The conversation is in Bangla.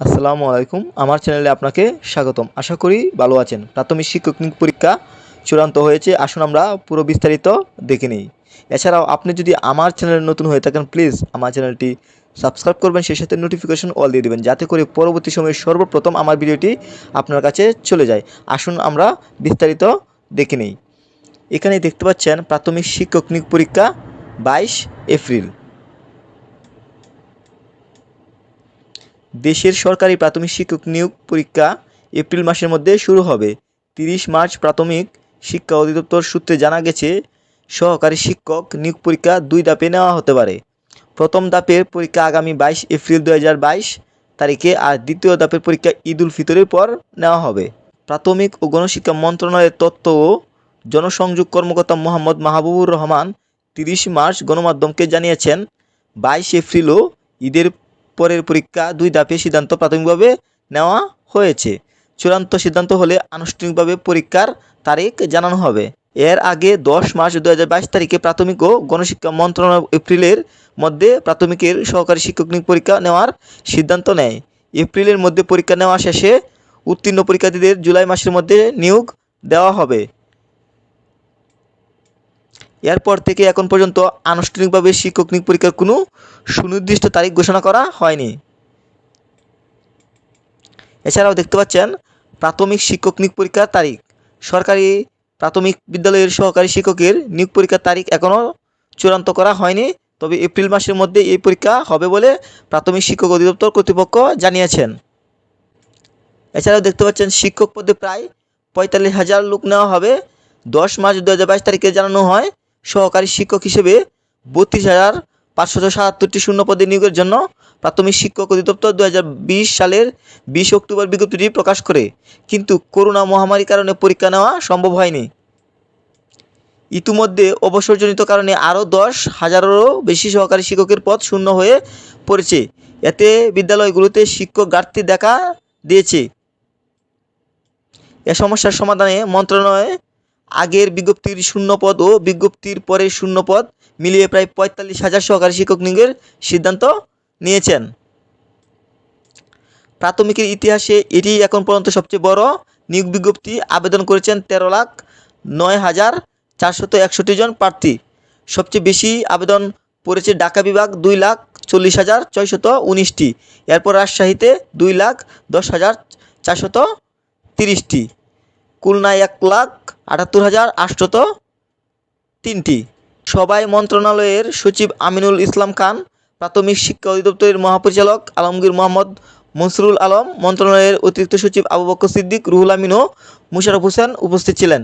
আসসালামু আলাইকুম। আমার চ্যানেলে আপনাকে স্বাগতম। আশা করি ভালো আছেন। প্রাথমিক শিক্ষক পরীক্ষা চূড়ান্ত হয়েছে। আসুন আমরা পুরো বিস্তারিত দেখে নিই। এছাড়াও আপনি যদি আমার চ্যানেলে নতুন হয়ে থাকেন, প্লিজ আমার চ্যানেলটি সাবস্ক্রাইব করবেন। সেই সাথে নোটিফিকেশন অল দিয়ে দেবেন, যাতে করে পরবর্তী সময়ে সর্বপ্রথম আমার ভিডিওটি আপনার কাছে চলে যায়। আসুন আমরা বিস্তারিত দেখে নিই। এখানে দেখতে পাচ্ছেন প্রাথমিক শিক্ষক নিয়োগ পরীক্ষা বাইশ এপ্রিল। দেশের সরকারি প্রাথমিক শিক্ষক নিয়োগ পরীক্ষা এপ্রিল মাসের মধ্যে শুরু হবে। তিরিশ মার্চ প্রাথমিক শিক্ষা অধিদপ্তর সূত্রে জানা গেছে, সহকারী শিক্ষক নিয়োগ পরীক্ষা দুই ধাপে নেওয়া হতে পারে। প্রথম ধাপের পরীক্ষা আগামী বাইশ এপ্রিল দু হাজার বাইশ তারিখে আর দ্বিতীয় ধাপের পরীক্ষা ঈদ উল ফিতরের পর নেওয়া হবে। প্রাথমিক ও গণশিক্ষা মন্ত্রণালয়ের তথ্য ও জনসংযোগ কর্মকর্তা মোহাম্মদ মাহবুবুর রহমান তিরিশ মার্চ গণমাধ্যমকে জানিয়েছেন, বাইশ এপ্রিলও ঈদের পরের পরীক্ষা দুই ধাপে সিদ্ধান্ত প্রাথমিকভাবে নেওয়া হয়েছে। চূড়ান্ত সিদ্ধান্ত হলে আনুষ্ঠানিকভাবে পরীক্ষার তারিখ জানানো হবে। এর আগে দশ মার্চ দু হাজার বাইশ তারিখে প্রাথমিক ও গণশিক্ষা মন্ত্রণালয় এপ্রিলের মধ্যে প্রাথমিকের সহকারী শিক্ষক নিয়োগ পরীক্ষা নেওয়ার সিদ্ধান্ত নেয়। এপ্রিলের মধ্যে পরীক্ষা নেওয়া শেষে উত্তীর্ণ পরীক্ষার্থীদের জুলাই মাসের মধ্যে নিয়োগ দেওয়া হবে। এরপর থেকে এখন পর্যন্ত আনুষ্ঠানিকভাবে শিক্ষক নিয়োগ পরীক্ষার কোনো সুনির্দিষ্ট তারিখ ঘোষণা করা হয়নি। এছাড়াও দেখতে পাচ্ছেন, প্রাথমিক শিক্ষক নিয়োগ পরীক্ষার তারিখ। সরকারি প্রাথমিক বিদ্যালয়ের সহকারী শিক্ষকের নিয়োগ পরীক্ষার তারিখ এখনও চূড়ান্ত করা হয়নি, তবে এপ্রিল মাসের মধ্যে এই পরীক্ষা হবে বলে প্রাথমিক শিক্ষক অধিদপ্তর কর্তৃপক্ষ জানিয়েছেন। এছাড়াও দেখতে পাচ্ছেন, শিক্ষক পদে প্রায় পঁয়তাল্লিশ হাজার লোক নেওয়া হবে। দশ মার্চ দু হাজার বাইশ তারিখে জানানো হয় সহকারী শিক্ষক হিসেবে বত্রিশ হাজার পাঁচশত সাতাত্তরটি শূন্য পদে নিয়োগের জন্য প্রাথমিক শিক্ষক অধিদপ্তর দু হাজার বিশ সালের বিশ অক্টোবর বিজ্ঞপ্তিটি প্রকাশ করে। কিন্তু করোনা মহামারীর কারণে পরীক্ষা নেওয়া সম্ভব হয়নি। ইতিমধ্যে অবসরজনিত কারণে আরও দশ হাজারেরও বেশি সহকারী শিক্ষকের পদ শূন্য হয়ে পড়েছে। এতে বিদ্যালয়গুলোতে শিক্ষক ঘাটতি দেখা দিয়েছে। এ সমস্যার সমাধানে মন্ত্রণালয় আগের বিজ্ঞপ্তির শূন্য পদ ও বিজ্ঞপ্তির পরের শূন্য পদ মিলিয়ে প্রায় পঁয়তাল্লিশ হাজার সহকারী শিক্ষক নিয়োগের সিদ্ধান্ত নিয়েছেন। প্রাথমিকের ইতিহাসে এটি এখন পর্যন্ত সবচেয়ে বড় নিয়োগ বিজ্ঞপ্তি। আবেদন করেছেন তেরো লাখ নয় হাজার চারশত একষট্টি জন প্রার্থী। সবচেয়ে বেশি আবেদন পড়েছে ঢাকা বিভাগ, দুই লাখ চল্লিশ হাজার ছয়শত উনিশটি। এরপর রাজশাহীতে দুই লাখ দশ হাজার চারশত তিরিশটি। খুলনায় এক লাখ আটাত্তর হাজার আটশত তিনটি। সবাই মন্ত্রণালয়ের সচিব আমিনুল ইসলাম খান, প্রাথমিক শিক্ষা অধিদপ্তরের মহাপরিচালক আলমগীর মোহাম্মদ মনসুরুল আলম, মন্ত্রণালয়ের অতিরিক্ত সচিব আবু বক্কর সিদ্দিক, রুহুল আমিন ও মুশারফ হোসেন উপস্থিত ছিলেন।